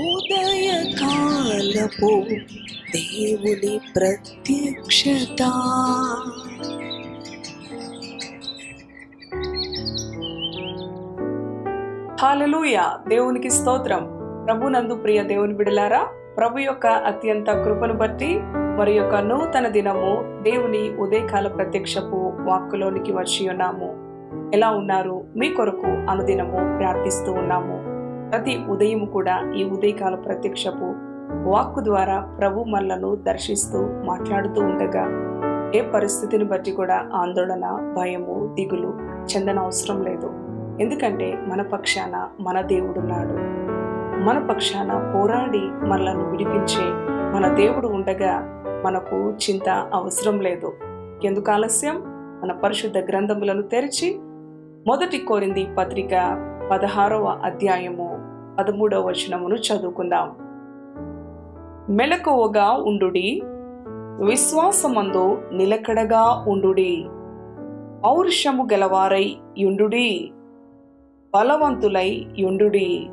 ఉదయకాలపు దేవుని ప్రత్యక్షత. హాలలుయ దేవునికి స్తోత్రం. ప్రభునందు ప్రియ దేవుని బిడలారా ప్రభు యొక్క అత్యంత కృపను బట్టి మరి యొక్క నూతన దినము దేవుని ఉదయకాల ప్రత్యక్షపు వాక్కులోనికి వచ్చి ఉన్నాము. ఎలా ఉన్నారు? మీ కొరకు అనుదినము ప్రార్థిస్తూ ఉన్నాము. ప్రతి ఉదయం కూడా ఈ ఉదయకాల ప్రత్యక్షపు వాక్కు ద్వారా ప్రభు మనలను దర్శిస్తూ మాట్లాడుతూ ఉండగా ఏ పరిస్థితిని బట్టి కూడా ఆందోళన భయము దిగులు చెందన అవసరం లేదు. ఎందుకంటే మన పక్షాన మన దేవుడున్నాడు మన పక్షాన పోరాడి మనలను విడిపించే మన దేవుడు ఉండగా మనకు చింత అవసరం లేదు. ఎందుకు ఆలస్యం? మన పరిశుద్ధ గ్రంథములను తెరిచి మొదటి కోరింది పత్రిక పదహారవ అధ్యాయము పదమూడవ వచనమును చదువుకుందాం. మెలకువగా ఉండుడి విశ్వాసమందు నిలకడగా ఉండుడి పౌరుషము గలవారై యుండుడి బలవంతులై యుండుడి.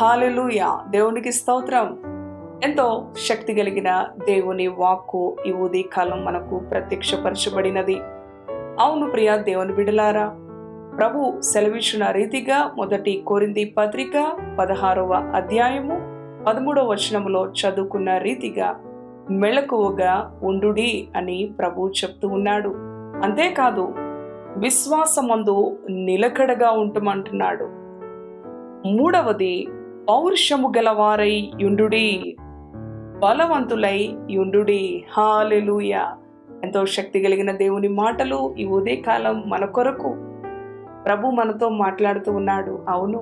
హాలెలూయ దేవునికి స్తోత్రం. ఎంతో శక్తి కలిగిన దేవుని వాక్కు ఈ ఉదయకాలం మనకు ప్రత్యక్షపరచబడినది. అవును ప్రియ దేవుని బిడలారా ప్రభు సెలవిచ్చిన రీతిగా మొదటి కోరింది పత్రిక పదహారవ అధ్యాయము పదమూడవ వచనములో చదువుకున్న రీతిగా మెళకువగా ఉండుడి అని ప్రభు చెప్తూ ఉన్నాడు. అంతేకాదు విశ్వాసమందు నిలకడగా ఉంటమంటున్నాడు. మూడవది పౌరుషము గలవారై యుండుడి బలవంతులై యుండుడి హాలెలుయ ఎంతో శక్తి కలిగిన దేవుని మాటలు ఈ ఉదయకాలం మన కొరకు ప్రభు మనతో మాట్లాడుతూ ఉన్నాడు. అవును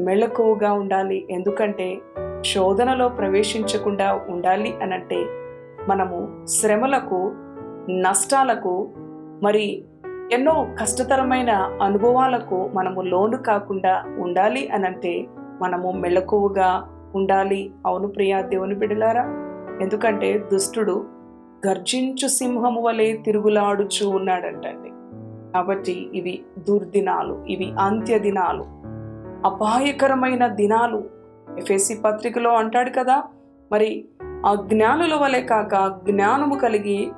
మెళకువగా ఉండాలి. ఎందుకంటే శోధనలో ప్రవేశించకుండా ఉండాలి అనంటే మనము శ్రమలకు నష్టాలకు మరి ఎన్నో కష్టతరమైన అనుభవాలకు మనము లోను కాకుండా ఉండాలి అనంటే మనము మెళకువగా ఉండాలి. అవును ప్రియా దేవుని బిడలారా ఎందుకంటే దుష్టుడు గర్జించు సింహము వలె తిరుగులాడుచు ఉన్నాడంటండి. కాబట్టి ఇవి దుర్దినాలు ఇవి అంత్య దినాలు అపాయకరమైన దినాలు. ఎఫ్ఎస్సి పత్రికలో అంటాడు కదా మరి అజ్ఞానుల వలె కాక జ్ఞానము కలిగి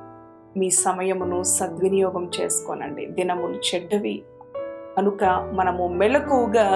మీ సమయమును సద్వినియోగం చేసుకోనండి. దినములు చెడ్డవి. కనుక మనము మెలకువగా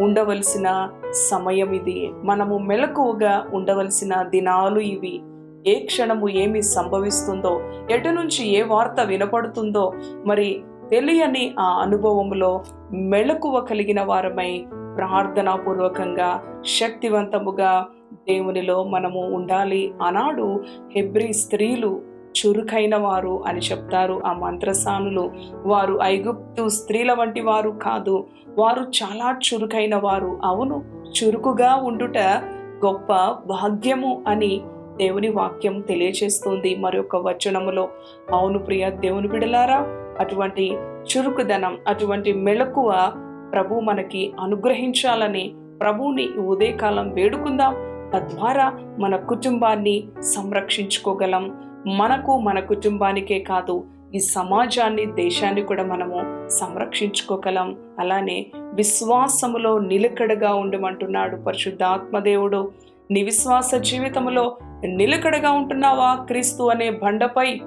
ఉండవలసిన సమయం ఇది మనము మెలకువగా ఉండవలసిన దినాలు ఇవి. ఏ క్షణము ఏమి సంభవిస్తుందో ఎటు నుంచి ఏ వార్త వినపడుతుందో మరి తెలియని ఆ అనుభవంలో మెళకువ కలిగిన వారమై ప్రార్థనాపూర్వకంగా శక్తివంతముగా దేవునిలో మనము ఉండాలి. ఆనాడు హెబ్రి స్త్రీలు చురుకైన వారు అని చెప్తారు ఆ మంత్రసానులు. వారు ఐగుప్తు స్త్రీల వంటి వారు కాదు. వారు చాలా చురుకైన వారు అవును చురుకుగా ఉండుట గొప్ప భాగ్యము అని దేవుని వాక్యం తెలియచేస్తుంది. మరొక వచనములో అవును ప్రియ దేవుని బిడలారా అటువంటి చురుకుదనం అటువంటి మెలకువ ప్రభు మనకి అనుగ్రహించాలని ప్రభువుని ఉదయకాలం వేడుకుందాం. తద్వారా మన కుటుంబాన్ని సంరక్షించుకోగలం. మనకు మన కుటుంబానికే కాదు ఈ సమాజాన్ని దేశాన్ని కూడా మనము సంరక్షించుకోగలం. అలానే విశ్వాసములో నిలకడగా ఉండమంటున్నాడు పరిశుద్ధాత్మదేవుడు నీ విశ్వాస జీవితంలో నిలకడగా ఉంటున్నావా క్రీస్తు అనే బండపై?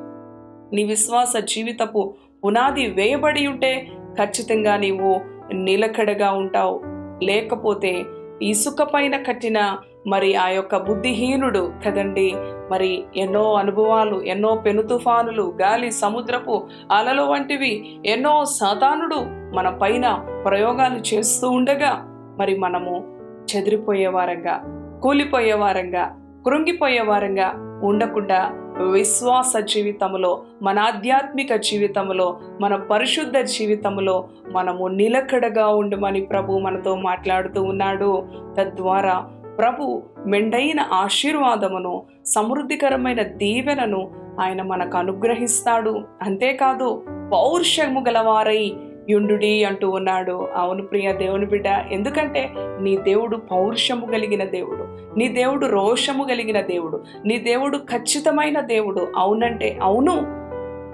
నీ విశ్వాస జీవితపు పునాది వేయబడి ఉంటే ఖచ్చితంగా నీవు నిలకడగా ఉంటావు. లేకపోతే ఇసుక పైన కట్టిన మరి ఆ యొక్క బుద్ధిహీనుడు కదండి మరి ఎన్నో అనుభవాలు ఎన్నో పెను తుఫానులు గాలి సముద్రపు అలలు వంటివి ఎన్నో సాతానుడు మన పైన ప్రయోగాలు చేస్తూ ఉండగా మరి మనము చెదిరిపోయేవారంగా. కూలిపోయేవారంగా కూలిపోయే వారంగా కృంగిపోయే వారంగా ఉండకుండా విశ్వాస జీవితంలో మన ఆధ్యాత్మిక జీవితంలో మన పరిశుద్ధ జీవితంలో మనము నిలకడగా ఉండమని ప్రభు మనతో మాట్లాడుతూ ఉన్నాడు. తద్వారా ప్రభు మెండైన ఆశీర్వాదమును సమృద్ధికరమైన దీవెనను ఆయన మనకు అనుగ్రహిస్తాడు. అంతేకాదు పౌరుషము గలవారై యుండుడి అంటూ ఉన్నాడు. అవును ప్రియ దేవుని బిడ్డ ఎందుకంటే నీ దేవుడు పౌరుషము కలిగిన దేవుడు నీ దేవుడు రోషము కలిగిన దేవుడు నీ దేవుడు ఖచ్చితమైన దేవుడు. అవునంటే అవును.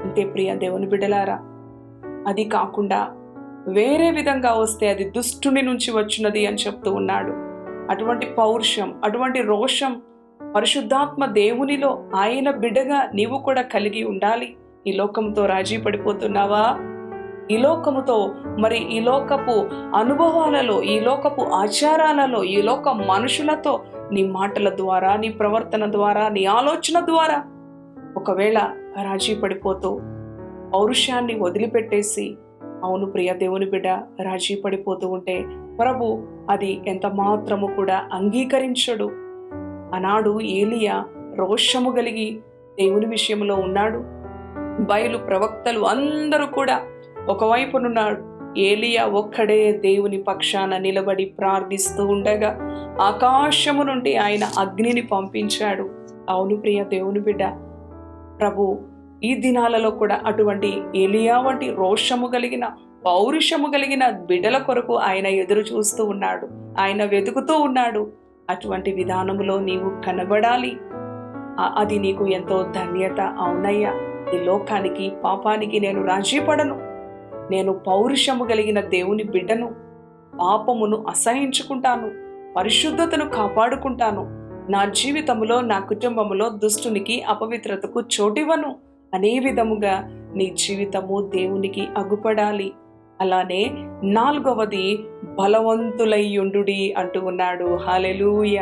అంతే ప్రియ దేవుని బిడ్డలారా అది కాకుండా వేరే విధంగా వస్తే అది దుష్టుని నుంచి వచ్చినది అని చెప్తూ ఉన్నాడు. అటువంటి పౌరుషం అటువంటి రోషం పరిశుద్ధాత్మ దేవునిలో ఆయన బిడ్డగా నీవు కూడా కలిగి ఉండాలి. ఈ లోకంతో రాజీ పడిపోతున్నావా ఈ లోకముతో మరి ఈ లోకపు అనుభవాలలో ఈ లోకపు ఆచారాలలో ఈ లోక మనుషులతో నీ మాటల ద్వారా నీ ప్రవర్తన ద్వారా నీ ఆలోచన ద్వారా ఒకవేళ రాజీ పడిపోతూ పౌరుషాన్ని వదిలిపెట్టేసి అవును ప్రియ దేవుని బిడ్డ రాజీ పడిపోతూ ఉంటే ప్రభు అది ఎంత మాత్రము కూడా అంగీకరించడు. ఆనాడు ఏలియా రోషము కలిగి దేవుని విషయంలో ఉన్నాడు. బయలు ప్రవక్తలు అందరూ కూడా ఒకవైపునున్నాడు ఏలియా ఒక్కడే దేవుని పక్షాన నిలబడి ప్రార్థిస్తూ ఉండగా ఆకాశము నుండి ఆయన అగ్నిని పంపించాడు. అవును ప్రియ దేవుని బిడ్డ ప్రభు ఈ దినాలలో కూడా అటువంటి ఏలియా వంటి రోషము కలిగిన పౌరుషము కలిగిన బిడ్డల కొరకు ఆయన ఎదురు చూస్తూ ఉన్నాడు. ఆయన వెతుకుతూ ఉన్నాడు. అటువంటి విధానములో నీవు కనబడాలి. అది నీకు ఎంతో ధన్యత. అవునయ్యా ఈ లోకానికి పాపానికి నేను రాజీ పడను. నేను పౌరుషము కలిగిన దేవుని బిడ్డను పాపమును అసహించుకుంటాను పరిశుద్ధతను కాపాడుకుంటాను. నా జీవితంలో నా కుటుంబములో దుష్టునికి అపవిత్రతకు చోటివ్వను. అనే విధముగా నీ జీవితము దేవునికి అగుపడాలి. అలానే నాలుగవది బలవంతులయ్యుండు అంటూ ఉన్నాడు. హాలెలూయ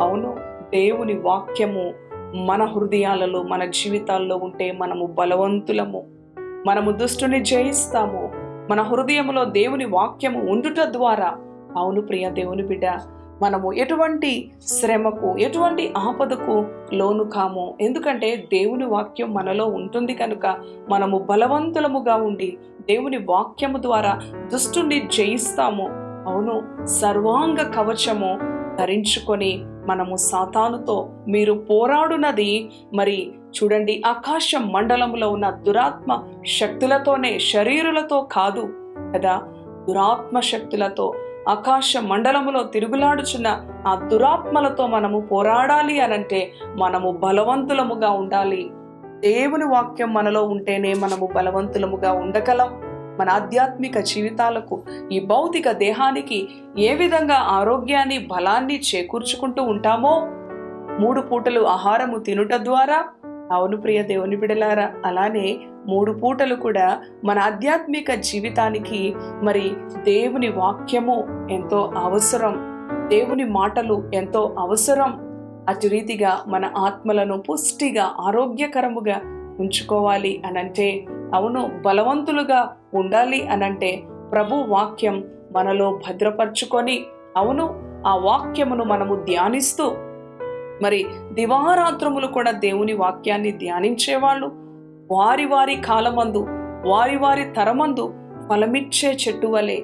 అవును దేవుని వాక్యము మన హృదయాలలో మన జీవితాల్లో ఉంటే మనము బలవంతులము. మనము దుష్టుని జయిస్తాము. మన హృదయములో దేవుని వాక్యము ఉండుట ద్వారా. అవును ప్రియ దేవుని బిడ్డ మనము ఎటువంటి శ్రమకు ఎటువంటి ఆపదకు లోను కాము. ఎందుకంటే దేవుని వాక్యం మనలో ఉంటుంది కనుక మనము బలవంతులముగా ఉండి దేవుని వాక్యము ద్వారా దుష్టుని జయిస్తాము. అవును సర్వాంగ కవచము ధరించుకొని మనము సాతానుతో మీరు పోరాడునది. మరి చూడండి ఆకాశ మండలములో ఉన్న దురాత్మ శక్తులతోనే శరీరులతో కాదు కదా దురాత్మ శక్తులతో ఆకాశ మండలములో తిరుగులాడుచున్న ఆ దురాత్మలతో మనము పోరాడాలి అనంటే మనము బలవంతులముగా ఉండాలి. దేవుని వాక్యం మనలో ఉంటేనే మనము బలవంతులముగా ఉండగలం. మన ఆధ్యాత్మిక జీవితాలకు ఈ భౌతిక దేహానికి ఏ విధంగా ఆరోగ్యాన్ని బలాన్ని చేకూర్చుకుంటూ ఉంటామో మూడు పూటలు ఆహారము తినుట ద్వారా అవును ప్రియ దేవుని బిడలారా అలానే మూడు పూటలు కూడా మన ఆధ్యాత్మిక జీవితానికి మరి దేవుని వాక్యము ఎంతో అవసరం దేవుని మాటలు ఎంతో అవసరం. అటు రీతిగా మన ఆత్మలను పుష్టిగా ఆరోగ్యకరముగా ఉంచుకోవాలి అనంటే అవును బలవంతులుగా ఉండాలి అనంటే ప్రభు వాక్యం మనలో భద్రపరుచుకొని అవును ఆ వాక్యమును మనము ధ్యానిస్తూ మరి దివారాత్రములు కూడా దేవుని వాక్యాన్ని ధ్యానించేవాళ్ళు. వారి వారి కాలమందు వారి వారి తరమందు ఫలమిచ్చే చెట్టు వలె.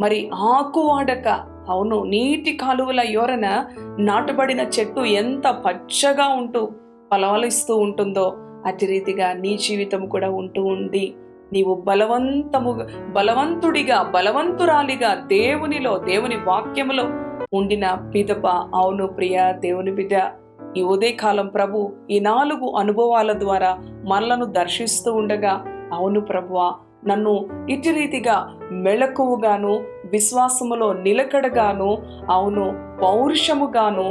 మరి ఆకు వాడక అవును నీటి కాలువల యోరన నాటబడిన చెట్టు ఎంత పచ్చగా ఉంటూ ఫలవలిస్తూ ఉంటుందో అతి రీతిగా నీ జీవితం కూడా ఉంటూ ఉంది. నీవు బలవంతముగా బలవంతుడిగా బలవంతురాలిగా దేవునిలో దేవుని వాక్యములో ఉండిన పిదప అవును ప్రియ దేవుని బిడ్డ ఈ ఉదయకాలం ప్రభు ఈ నాలుగు అనుభవాల ద్వారా మనలను దర్శిస్తూ ఉండగా అవును ప్రభువా నన్ను ఇటు రీతిగా మెళకువగాను విశ్వాసములో నిలకడగాను అవును పౌరుషముగాను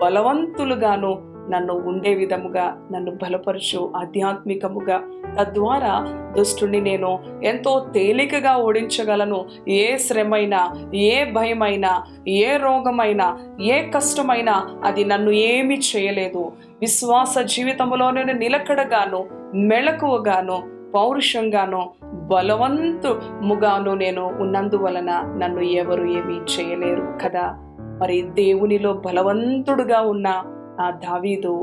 బలవంతులుగాను నన్ను ఉండే విధముగా నన్ను బలపరచు ఆధ్యాత్మికముగా. తద్వారా దుష్టుని నేను ఎంతో తేలికగా ఓడించగలను. ఏ శ్రమైనా ఏ భయమైనా ఏ రోగమైనా ఏ కష్టమైనా అది నన్ను ఏమీ చేయలేదు. విశ్వాస జీవితంలో నేను నిలకడగాను మెళకువగాను పౌరుషంగాను బలవంతుముగాను నేను ఉన్నందువలన నన్ను ఎవరు ఏమీ చేయలేరు కదా. మరి దేవునిలో బలవంతుడుగా ఉన్న ఆ దావీదు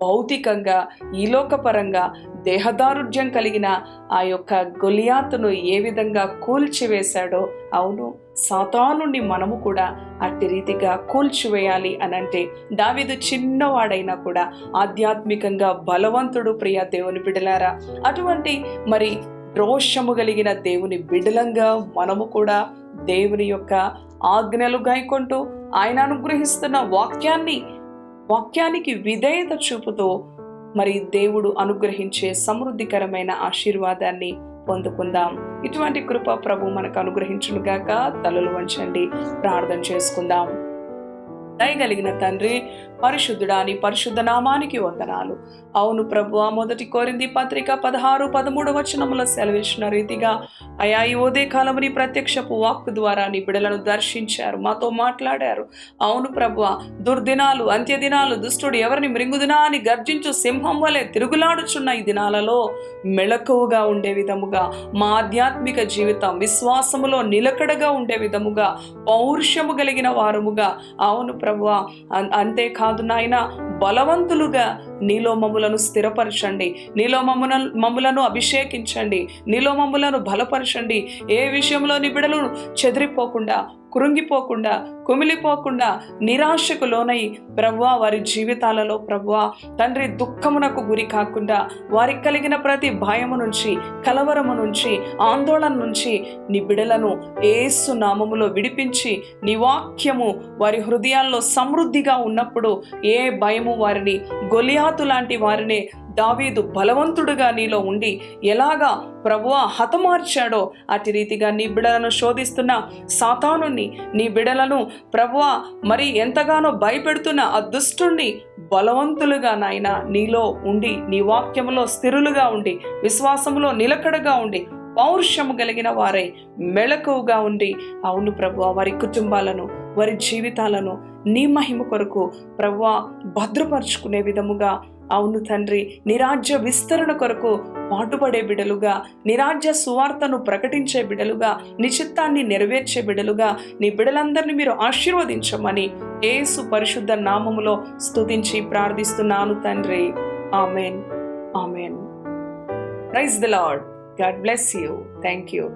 భౌతికంగా ఈలోకపరంగా దేహదారుఢ్యం కలిగిన ఆ యొక్క గొలియాతును ఏ విధంగా కూల్చివేశాడో అవును సాతానుని మనము కూడా అట్టి రీతిగా కూల్చివేయాలి అనంటే దావీదు చిన్నవాడైనా కూడా ఆధ్యాత్మికంగా బలవంతుడు ప్రియ దేవుని బిడలారా అటువంటి మరి రోషము కలిగిన దేవుని బిడలంగా మనము కూడా దేవుని యొక్క ఆజ్ఞలు గాయకుంటూ ఆయన అనుగ్రహిస్తున్న వాక్యాన్ని వాక్యానికి విధేయత చూపుతూ మరి దేవుడు అనుగ్రహించే సమృద్ధికరమైన ఆశీర్వాదాన్ని పొందుకుందాం. ఇటువంటి కృప ప్రభు మనకు అనుగ్రహించునుగాక తలలు వంచండి. ప్రార్థన చేసుకుందాం. దయగలిగిన తండ్రి పరిశుద్ధుడాని పరిశుద్ధ నామానికి వందనాలు. అవును ప్రభు మొదటి కోరింది పత్రిక పదహారు పదమూడు వచనముల సెలవిచ్చిన రీతిగా అయా ఈ ఉదయ కాలముని ప్రత్యక్షపు వాక్కు ద్వారా నీ బిడలను దర్శించారు మాతో మాట్లాడారు. అవును ప్రభు దుర్దినాలు అంత్యదినాలు దుష్టుడు ఎవరిని మృంగుదినా అని గర్జించు సింహం వలె తిరుగులాడుచున్న ఈ దినాలలో మెళకువగా ఉండే విధముగా మా ఆధ్యాత్మిక జీవితం విశ్వాసములో నిలకడగా ఉండే విధముగా పౌరుషము కలిగిన వారముగా అవును ప్రభు కాదు నాయన బలవంతులుగా నీలో మమ్ములను స్థిరపరచండి. నీలో మమ్మున మమ్ములను అభిషేకించండి. నీలో మమ్ములను బలపరచండి. ఏ విషయంలో నీ బిడలు చెదిరిపోకుండా కృంగిపోకుండా కుమిలిపోకుండా నిరాశకు లోనై ప్రవ్వా వారి జీవితాలలో ప్రవ్వా తండ్రి దుఃఖమునకు గురి కాకుండా వారికి కలిగిన ప్రతి భయము నుంచి కలవరము నుంచి ఆందోళన నుంచి నీ బిడలను ఏసు నామములో విడిపించి నీ వాక్యము వారి హృదయాల్లో సమృద్ధిగా ఉన్నప్పుడు ఏ భయము వారిని గొలియాతు లాంటి వారిని దావీదు బలవంతుడుగా నీలో ఉండి ఎలాగా ప్రభువ హతమార్చాడో అటు రీతిగా నీ బిడలను శోధిస్తున్న సాతానుని నీ బిడలను ప్రభువ మరి ఎంతగానో భయపెడుతున్న ఆ దుష్టుణ్ణి బలవంతులుగా నాయన నీలో ఉండి నీ వాక్యములో స్థిరులుగా ఉండి విశ్వాసములో నిలకడగా ఉండి పౌరుషము కలిగిన వారై మెళకువగా ఉండి అవును ప్రభు వారి కుటుంబాలను వారి జీవితాలను నీ మహిమ కొరకు ప్రభువ భద్రపరుచుకునే విధముగా అవును తండ్రి నిరాజ్య విస్తరణ కొరకు పాటుపడే బిడలుగా నిరాజ్య సువార్తను ప్రకటించే బిడలుగా నిశ్చిత్తాన్ని నెరవేర్చే బిడలుగా నీ బిడలందరినీ మీరు ఆశీర్వదించమని ఏసు పరిశుద్ధ నామములో స్తుతించి ప్రార్థిస్తున్నాను తండ్రి. Amen. Amen. Praise the Lord God bless you. Thank you